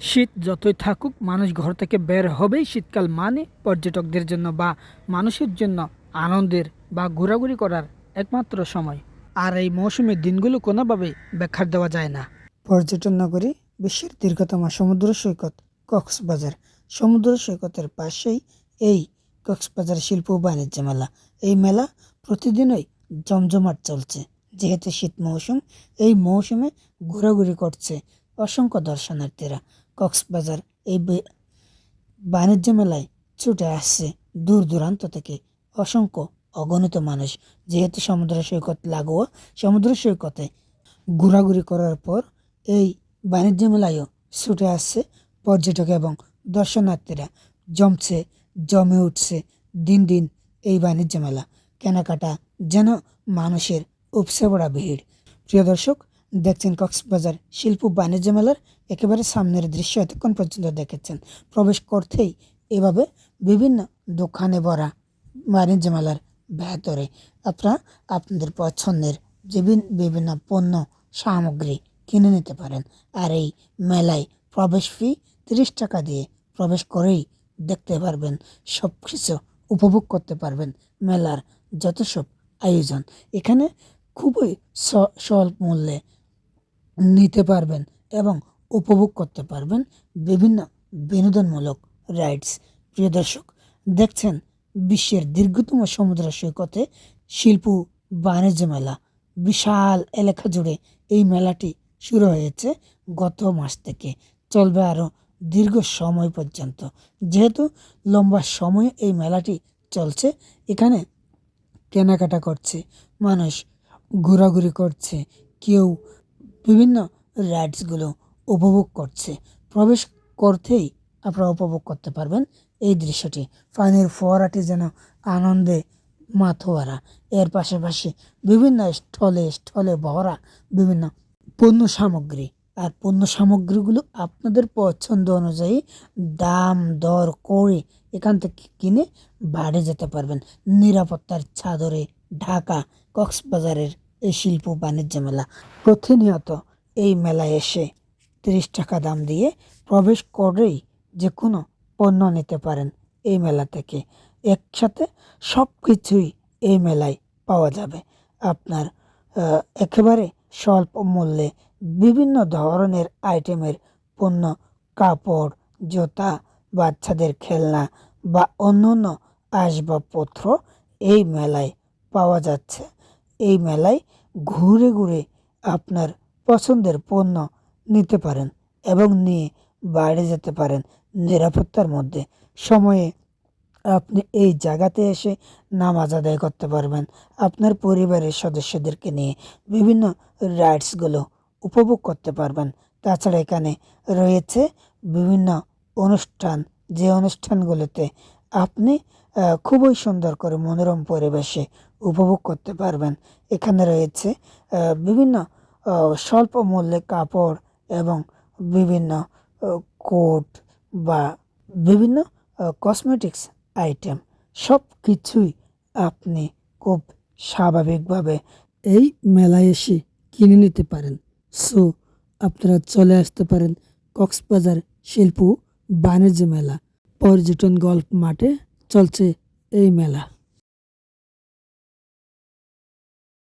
শীত যতই থাকুক, মানুষ ঘর থেকে বের হবেই। শীতকাল মানে পর্যটকদের জন্য বা মানুষের জন্য আনন্দের বা ঘোরাঘুরি করার একমাত্র সময়। আর এই মৌসুমের দিনগুলো কোনোভাবেই ব্যাখ্যা দেওয়া যায় না। পর্যটন নগরী বিশ্বের দীর্ঘতম সমুদ্র সৈকত কক্সবাজার। সমুদ্র সৈকতের পাশেই এই কক্সবাজার শিল্প ও বাণিজ্য মেলা। এই মেলা প্রতিদিনই জমজমাট চলছে। যেহেতু শীত মৌসুম, এই মৌসুমে ঘোরাঘুরি করছে অসংখ্য দর্শনার্থীরা কক্সবাজার এই বাণিজ্য মেলায় ছুটে আসছে দূর দূরান্ত থেকে অসংখ্য অগণিত মানুষ। যেহেতু সমুদ্র সৈকত লাগোয়া, সমুদ্র সৈকতে ঘোরাঘুরি করার পর এই বাণিজ্য মেলায়ও ছুটে আসছে পর্যটক এবং দর্শনার্থীরা। জমছে, জমে উঠছে দিন দিন এই বাণিজ্য মেলা। কেনাকাটা যেন মানুষের উপসে পড়া ভিড় প্রিয় দর্শক দেখছেন কক্সবাজার শিল্প বাণিজ্য মেলার একেবারে সামনের দৃশ্য এতক্ষণ পর্যন্ত দেখেছেন। প্রবেশ করতেই এভাবে বিভিন্ন দোকানে ভরা বাণিজ্য মেলার ভেতরে আপনারা আপনাদের পছন্দের বিভিন- বিভিন্ন পণ্য, সামগ্রী কিনে নিতে পারেন। আর এই মেলায় প্রবেশ ফি তিরিশ টাকা দিয়ে প্রবেশ করেই দেখতে পারবেন সব কিছু উপভোগ করতে পারবেন মেলার যত সব আয়োজন। এখানে খুবই স্বল্প মূল্যে নিতে পারবেন এবং উপভোগ করতে পারবেন বিভিন্ন বিনোদনমূলক রাইডস প্রিয় দর্শক, দেখছেন বিশ্বের দীর্ঘতম সমুদ্র সৈকতে শিল্প বাণিজ্য মেলা। বিশাল এলাকা জুড়ে এই মেলাটি শুরু হয়েছে গত মাস থেকে। চলবে আরও দীর্ঘ সময় পর্যন্ত। যেহেতু লম্বা সময় এই মেলাটি চলছে, এখানে কেনাকাটা করছে, মানুষ ঘোরাঘুরি করছে, কেউ বিভিন্ন রাইডসগুলো উপভোগ করছে। প্রবেশ করতেই আপনারা উপভোগ করতে পারবেন এই দৃশ্যটি। পানির ফোয়ারাটি যেন আনন্দে মাথোয়ারা। এর পাশাপাশি বিভিন্ন স্থলে স্থলে ভরা বিভিন্ন পণ্য সামগ্রী। আর পণ্য সামগ্রীগুলো আপনাদের পছন্দ অনুযায়ী দাম, দর করে এখান থেকে কিনে বাড়ি যেতে পারবেন। নিরাপত্তার চাদরে, ঢাকা কক্সবাজারের এই শিল্প বাণিজ্য মেলা। প্রতিনিয়ত এই মেলায় এসে তিরিশ টাকা দাম দিয়ে প্রবেশ করেই যে কোনো পণ্য নিতে পারেন এই মেলা থেকে। একসাথে সব কিছুই এই মেলায় পাওয়া যাবে। আপনার একেবারে স্বল্প মূল্যে বিভিন্ন ধরনের আইটেমের পণ্য, কাপড়, জুতা, বাচ্চাদের খেলনা বা অন্যান্য আসবাবপত্র এই মেলায় পাওয়া যাচ্ছে। এই মেলায় ঘুরে ঘুরে আপনার পছন্দের পণ্য নিতে পারেন এবং নিয়ে বাইরে যেতে পারেন নিরাপত্তার মধ্যে। সময়ে আপনি এই জায়গাতে এসে নামাজ আদায় করতে পারবেন। আপনার পরিবারের সদস্যদেরকে নিয়ে বিভিন্ন রাইডসগুলো উপভোগ করতে পারবেন। তাছাড়া এখানে রয়েছে বিভিন্ন অনুষ্ঠান। যে অনুষ্ঠানগুলোতে আপনি খুবই সুন্দর করে মনোরম পরিবেশে উপভোগ করতে পারবেন। এখানে রয়েছে বিভিন্ন স্বল্প মূল্যে কাপড় এবং বিভিন্ন কোট বা বিভিন্ন কসমেটিক্স আইটেম সব কিছুই আপনি খুব স্বাভাবিকভাবে এই মেলায় এসে কিনে নিতে পারেন। সো, আপনারা চলে আসতে পারেন কক্সবাজার শিল্প বাণিজ্য মেলা। পর্যটন গল্প মাঠে চলছে এই মেলা।